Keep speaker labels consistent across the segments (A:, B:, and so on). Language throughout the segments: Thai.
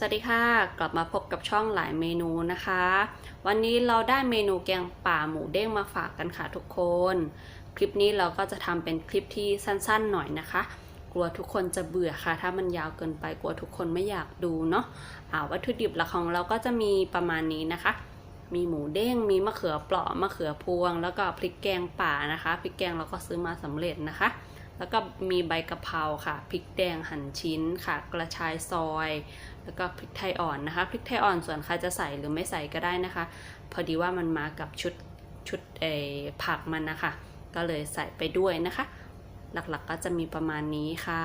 A: สวัสดีค่ะ กลับมาพบกับช่องหลายเมนูนะคะ วันนี้เราได้เมนูแกงป่าหมูเด้งมาฝากกันค่ะทุกคน คลิปนี้เราก็จะทำเป็นคลิปที่สั้นๆหน่อยนะคะ กลัวทุกคนจะเบื่อค่ะ ถ้ามันยาวเกินไปกลัวทุกคนไม่อยากดูเนาะอ่าวัตถุดิบหลักของเราก็จะมีประมาณนี้นะคะ มีหมูเด้ง มีมะเขือเปราะมะเขือพวง แล้วก็พริกแกงป่านะคะ พริกแกงเราก็ซื้อมาสำเร็จนะคะ แล้วก็มีใบกะเพราค่ะ พริกแดงหั่นชิ้นค่ะ กระชายซอย แล้วก็พริกไทยอ่อนนะคะ พริกไทยอ่อนส่วนใครจะใส่หรือไม่ใส่ก็ได้นะคะ พอดีว่ามันมากับชุดชุดเอผักมันนะคะ ก็เลยใส่ไปด้วยนะคะ หลักๆก็จะมีประมาณนี้ค่ะ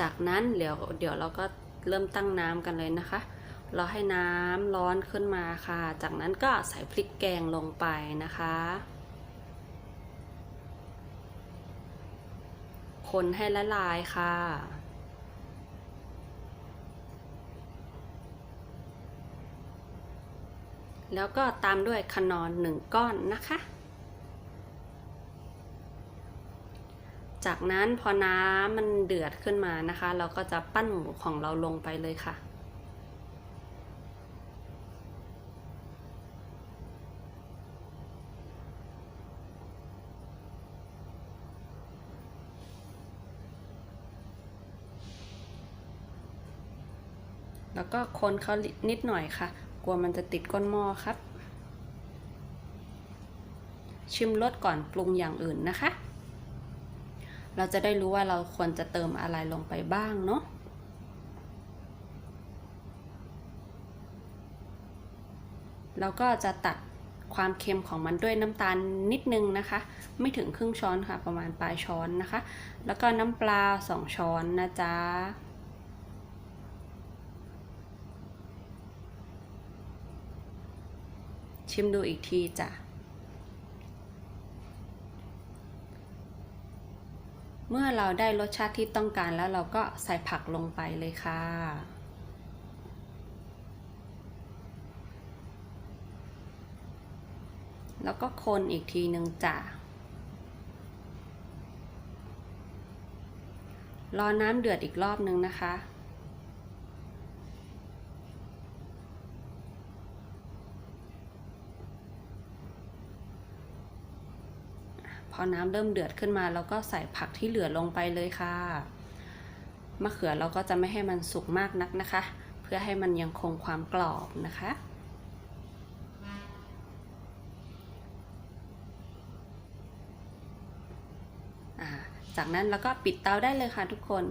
A: จากนั้นเดี๋ยวเดี๋ยวเราก็เริ่มตั้งน้ำกันเลยนะคะ เราให้น้ำร้อนขึ้นมาค่ะ จากนั้นก็ใส่พริกแกงลงไปนะคะ คนให้ละลายค่ะ แล้วก็ตามด้วยขนอนหนึ่งก้อนนะคะ จากนั้นพอน้ำมันเดือดขึ้นมานะคะ เราก็จะปั้นหมูของเราลงไปเลยค่ะ แล้วก็คนเขานิดหน่อยค่ะ กลัวมันจะติดก้นหม้อครับ ชิมรสก่อนปรุงอย่างอื่นนะคะ เราจะได้รู้ว่าเราควรจะเติมอะไรลงไปบ้างเนาะเราก็จะตัดความเค็มของมันด้วยน้ำตาลนิดนึงนะคะ ไม่ถึงครึ่งช้อนค่ะประมาณปลายช้อนนะคะ แล้วก็น้ำปลาสองช้อนนะจ๊ะ ชิมดูอีกทีจ้ะ เมื่อเราได้รสชาติที่ต้องการแล้วเราก็ใส่ผักลงไปเลยค่ะแล้วก็คนอีกทีหนึ่งจ้ะ รอน้ำเดือดอีกรอบนึงนะคะ พอน้ำเริ่มเดือดขึ้นมาเราก็ใส่ผักที่เหลือลงไปเลยค่ะ มะเขือเราก็จะไม่ให้มันสุกมากนักนะคะ เพื่อให้มันยังคงความกรอบนะคะ จากนั้นเราก็ปิดเตาได้เลยค่ะทุกคน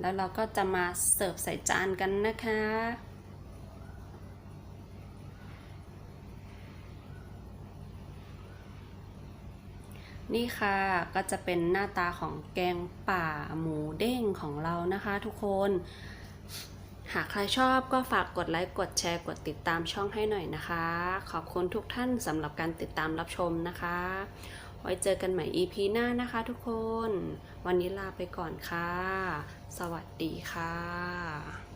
A: แล้วเราก็จะมาเสิร์ฟใส่จานกันนะคะ นี่ค่ะก็จะเป็นหน้าตาของแกงป่าหมูเด้งของเรานะคะทุกคน หากใครชอบก็ฝากกดไลค์ กดแชร์ กดติดตามช่องให้หน่อยนะคะ ขอบคุณทุกท่านสำหรับการติดตามรับชมนะคะ ไว้เจอกันใหม่ EP หน้านะคะทุกคน วันนี้ลาไปก่อนค่ะ สวัสดีค่ะ